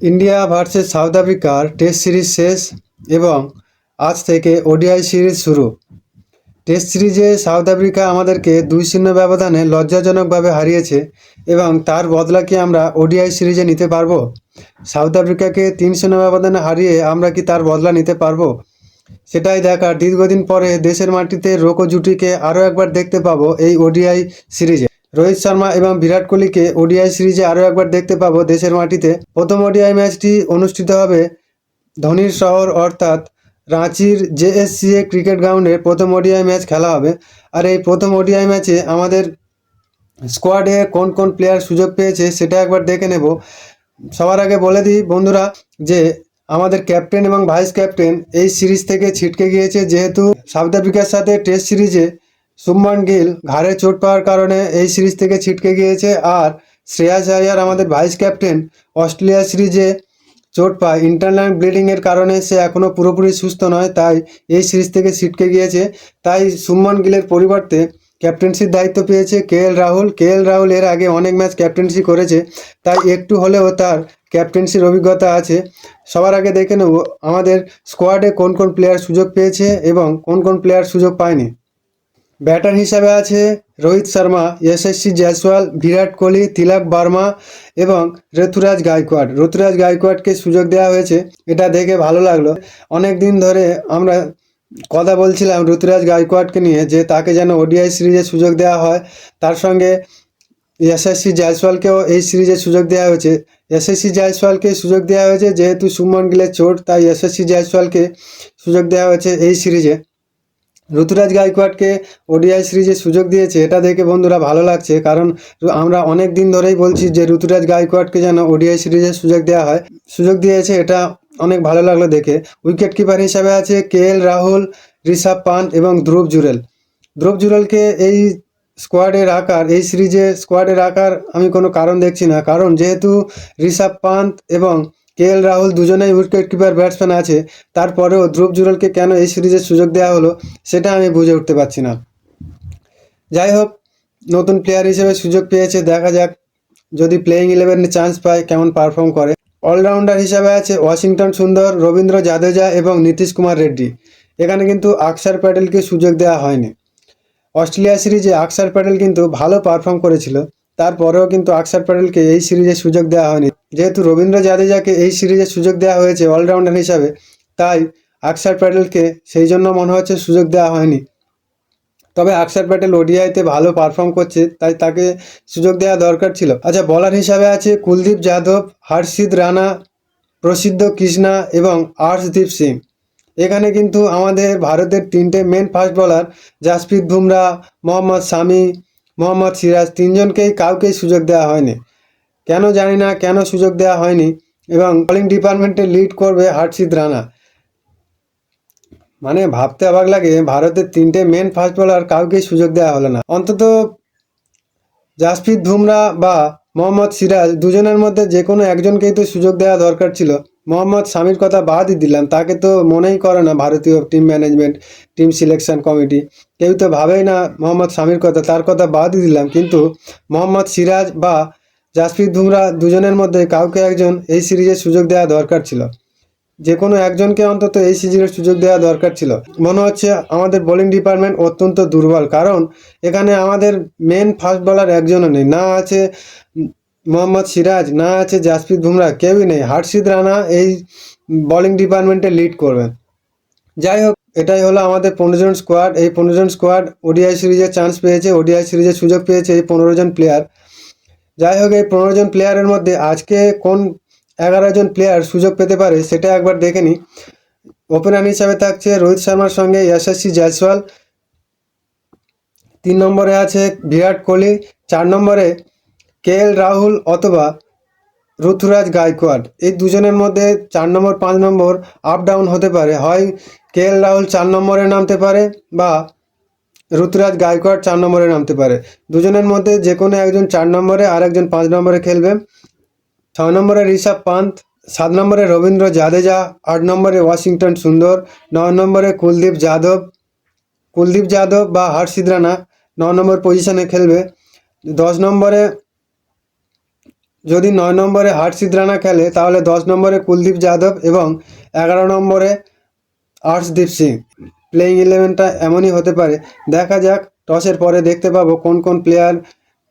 India versus South আফ্রিকার test series শেষ এবং আজ থেকে ওডিআই সিরিজ শুরু। টেস্ট সিরিজে সাউথ আফ্রিকা আমাদেরকে দুই শূন্য ব্যবধানে লজ্জাজনকভাবে হারিয়েছে এবং তার বদলা কি আমরা ওডিআই সিরিজে নিতে পারব? সাউথ আফ্রিকাকে তিন শূন্য ব্যবধানে হারিয়ে আমরা কি তার বদলা নিতে পারব? সেটাই দেখার দীর্ঘদিন পরে দেশের মাটিতে রোকো জুটিকে আরও একবার দেখতে পাবো এই ওডিআই সিরিজে। রোহিত শর্মা এবং বিরাট কোহলিকে ওডিআই সিরিজে আরও একবার দেখতে পাবো দেশের মাটিতে। প্রথম ওডিআই ম্যাচটি অনুষ্ঠিত হবে ধোনির শহর, অর্থাৎ রাঁচির জেএসসিএ ক্রিকেট গ্রাউন্ডে প্রথম ওডিআই ম্যাচ খেলা হবে। আর এই প্রথম ওডিআই ম্যাচে আমাদের স্কোয়াডে কোন কোন প্লেয়ার সুযোগ পেয়েছে সেটা একবার দেখে নেব। সবার আগে বলে দিই বন্ধুরা যে আমাদের ক্যাপ্টেন এবং ভাইস ক্যাপ্টেন এই সিরিজ থেকে ছিটকে গিয়েছে, যেহেতু সাউথ আফ্রিকার সাথে টেস্ট সিরিজে শুভমান গিল ঘাড়ে চোট পাওয়ার কারণে এই সিরিজ থেকে ছিটকে গিয়েছে আর শ্রেয়াস আয়ার আমাদের ভাইস ক্যাপ্টেন অস্ট্রেলিয়া সিরিজে চোট পায়। ইন্টারনাল ব্লিডিংয়ের কারণে সে এখনও পুরোপুরি সুস্থ নয়, তাই এই সিরিজ থেকে ছিটকে গিয়েছে। তাই শুভমান গিলের পরিবর্তে ক্যাপ্টেন্সির দায়িত্ব পেয়েছে কে এল রাহুল। কে এল রাহুল এর আগে অনেক ম্যাচ ক্যাপ্টেন্সি করেছে, তাই একটু হলেও তার ক্যাপ্টেন্সির অভিজ্ঞতা আছে। সবার আগে দেখে নেব আমাদের স্কোয়াডে কোন কোন প্লেয়ার সুযোগ পেয়েছে এবং কোন কোন প্লেয়ার সুযোগ পায়নি। ব্যাটার হিসাবে আছে রোহিত শর্মা, এসএসসি জয়সওয়াল, বিরাট কোহলি, তিলক বার্মা এবং ঋতুরাজ গায়কোয়াড়। ঋতুরাজ গায়কোয়াড়কে সুযোগ দেওয়া হয়েছে। এটা দেখে ভালো লাগল। অনেক দিন ধরে আমরা কথা বলছিলাম ঋতুরাজ গায়কোয়াড়কে নিয়ে যে তাকে যেন ওডিআই সিরিজে সুযোগ দেওয়া হয়। তার সঙ্গে এসএসসি জয়সওয়ালকেও এই সিরিজে সুযোগ দেওয়া হয়েছে। যশস্বী জয়সওয়ালকে সুযোগ দেওয়া হয়েছে যেহেতু সুমন গিলের চোট, তাই যশস্বী জয়সওয়ালকে সুযোগ দেওয়া হয়েছে এই সিরিজে। ঋতুরাজ গায়কোয়াড়কে ওডিআই সিরিজে সুযোগ দিয়েছে, এটা দেখে বন্ধুরা ভালো লাগছে। কারণ আমরা অনেক দিন ধরেই বলছি যে ঋতুরাজ গায়কোয়াড়কে যেন ওডিআই সিরিজে সুযোগ দেওয়া হয়। সুযোগ দিয়েছে, এটা অনেক ভালো লাগল দেখে। উইকেট কিপার হিসাবে আছে কে এল রাহুল, ঋষভ পান্ট এবং ধ্রুব জুরেল। ধ্রুব জুরেলকে এই স্কোয়াডে রাখার এই সিরিজে স্কোয়াডে রাখার আমি কোনো কারণ দেখছি না। কারণ যেহেতু ঋষভ পান্ত এবং কে এল রাহুল দুজনেই উইকেট কিপার ব্যাটসম্যান আছে। তারপরেও ধ্রুব জুরেলকে কেন এই সিরিজের সুযোগ দেওয়া হলো, সেটা আমি বুঝে উঠতে পারছি না। যাই হোক, নতুন প্লেয়ার হিসেবে সুযোগ পেয়েছে, দেখা যাক যদি প্লেয়িং ইলেভেনে চান্স পায়, কেমন পারফর্ম করে। অলরাউন্ডার হিসাবে আছে ওয়াশিংটন সুন্দর, রবীন্দ্র জাদেজা এবং নীতিশ কুমার রেড্ডি। এখানে কিন্তু আকসার প্যাটেলকে সুযোগ দেওয়া হয়নি। অস্ট্রেলিয়া সিরিজে আকসার প্যাটেল কিন্তু ভালো পারফর্ম করেছিল। তারপরেও কিন্তু আকসার প্যাটেলকে এই সিরিজে সুযোগ দেওয়া হয়নি। যেহেতু রবীন্দ্র জাদেজাকে এই সিরিজে সুযোগ দেওয়া হয়েছে অলরাউন্ডার হিসাবে, তাই আকসার প্যাটেলকে সেই জন্য মনে হচ্ছে সুযোগ দেওয়া হয়নি। তবে আকসার প্যাটেল ওডিআইতে ভালো পারফর্ম করছে, তাই তাকে সুযোগ দেওয়া দরকার ছিল। আচ্ছা বলার হিসাবে আছে কুলদীপ যাদব হর্ষিত রানা, প্রসিদ্ধ কৃষ্ণা এবং আর্শদীপ সিং। এখানে কিন্তু আমাদের ভারতের তিনটে main fast bowler Jasprit Bumrah, Mohammad শামি মোহাম্মদ সিরাজ তিনজনকেই কাউকেই সুযোগ দেওয়া হয়নি। কেন জানি না কেন সুযোগ দেওয়া হয়নি এবং বোলিং ডিপার্টমেন্টে লিড করবে হর্ষিত রানা। মানে ভাবতে অবাক লাগে, ভারতের তিনটে মেন ফাস্ট বলার কাউকেই সুযোগ দেওয়া হলো না। অন্তত জাসপ্রীত বুমরা বা মোহাম্মদ সিরাজ দুজনের মধ্যে যে কোনো একজনকেই তো সুযোগ দেওয়া দরকার ছিল। মোহাম্মদ শামির কথা বাদই দিলাম। তাকে তো মনেই করে না ভারতীয় team management team selection committee কেউ তো ভাবেই না মোহাম্মদ শামির কথা, তার কথা বাদই দিলাম। কিন্তু মোহাম্মদ সিরাজ বা জাসপ্রীত বুমরা দুজনের মধ্যে কাউকে একজন এই সিরিজের সুযোগ দেওয়া দরকার ছিল। যে কোনো একজনকে অন্তত এই সিরিজের সুযোগ দেওয়া দরকার ছিল। মনে হচ্ছে আমাদের বোলিং ডিপার্টমেন্ট অত্যন্ত দুর্বল। কারণ এখানে আমাদের মেন ফাস্ট বলার একজনও নেই। না আছে মোহাম্মদ সিরাজ, না আছে জাসপ্রীত বুমরা, কেউই নেই। হার্ষিদ রানা এই বোলিং ডিপার্টমেন্টে লিড করবেন। যাই হোক, এটাই হলো আমাদের পনেরো জন স্কোয়াড এই পনেরো জন স্কোয়াড ওডিআই সিরিজে চান্স পেয়েছে ওডিআই সিরিজে সুযোগ পেয়েছে এই পনেরো জন প্লেয়ার যাই হোক, এই পনেরো জন প্লেয়ারের মধ্যে আজকে কোন এগারো জন প্লেয়ার সুযোগ পেতে পারে সেটা একবার দেখে নিই। ওপেনার হিসাবে থাকছে রোহিত শর্মার সঙ্গে যশস্বী জয়সওয়াল তিন নম্বরে আছে বিরাট কোহলি। চার নম্বরে কে এল রাহুল অথবা ঋতুরাজ গায়কোয়াড়। এই দুজনের মধ্যে চার নম্বর, পাঁচ নম্বর আপ ডাউন হতে পারে। হয় কে এল রাহুল চার নম্বরে নামতে পারে বা ঋতুরাজ গায়কোয়াড় চার নম্বরে নামতে পারে। দুজনের মধ্যে যে কোনো একজন চার নম্বরে আর একজন পাঁচ নম্বরে খেলবে। ছয় নম্বরে ঋষভ পান্ত সাত নম্বরে রবীন্দ্র জাদেজা, আট নম্বরে ওয়াশিংটন সুন্দর, নয় নম্বরে কুলদীপ যাদব। কুলদীপ যাদব বা হর্ষিদ রানা ন নম্বর পজিশনে খেলবে। দশ নম্বরে যদি নয় নম্বরে হর্ষিত রানা খেলে, তাহলে দশ নম্বরে কুলদীপ যাদব এবং এগারো নম্বরে আর্শদীপ সিং। প্লেইং ইলেভেনটা এমনই হতে পারে। দেখা যাক, টসের পরে দেখতে পাবো কোন কোন প্লেয়ার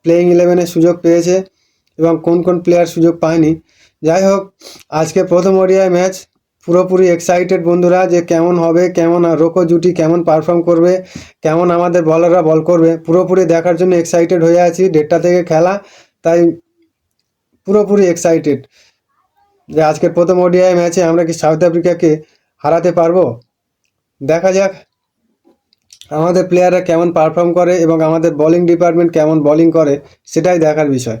প্লেইং ইলেভেনের সুযোগ পেয়েছে এবং কোন কোন প্লেয়ার সুযোগ পায়নি। যাই হোক, আজকে প্রথম ওডিআই ম্যাচ পুরোপুরি এক্সাইটেড বন্ধুরা যে কেমন হবে, কেমন রোকো জুটি কেমন পারফর্ম করবে, কেমন আমাদের বলাররা বল করবে। পুরোপুরি দেখার জন্য এক্সাইটেড হয়ে আছি। দেড়টা থেকে খেলা, তাই পুরোপুরি এক্সাইটেড যে আজকের প্রথম ওডিআই ম্যাচে আমরা কি সাউথ আফ্রিকাকে হারাতে পারব? দেখা যাক আমাদের প্লেয়াররা কেমন পারফর্ম করে এবং আমাদের বলিং ডিপার্টমেন্ট কেমন বলিং করে, সেটাই দেখার বিষয়।